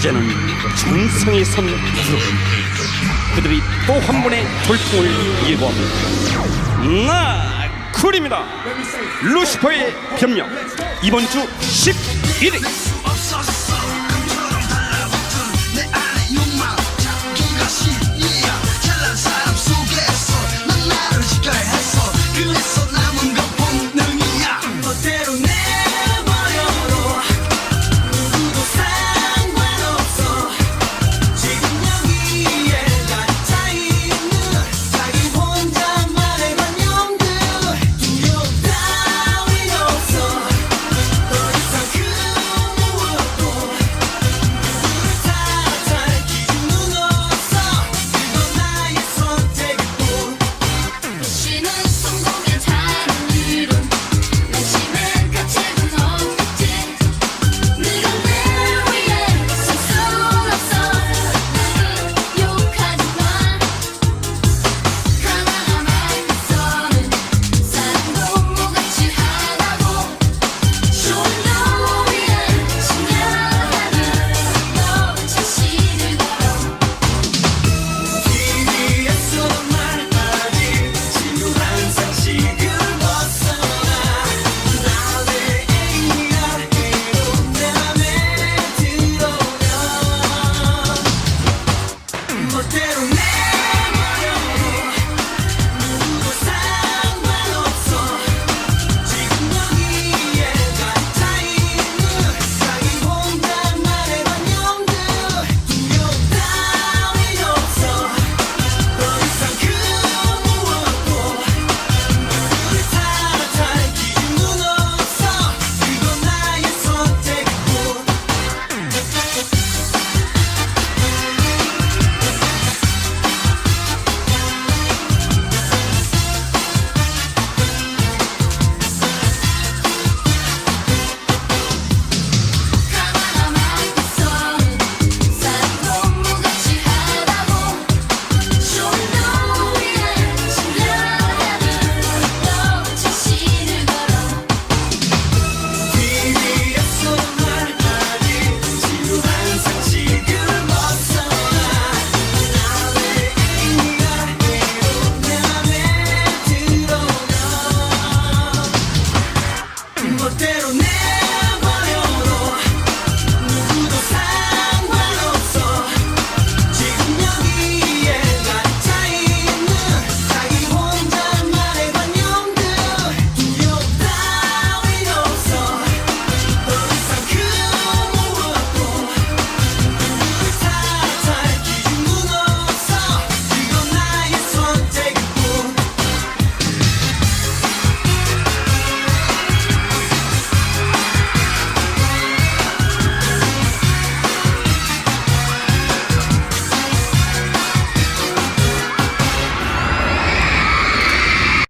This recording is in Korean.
이제는 정상에 선 그룹 그들이 또 한 번의 돌풍을 예고합니다. 나 쿨입니다. 루시퍼의 변명. 이번 주 11위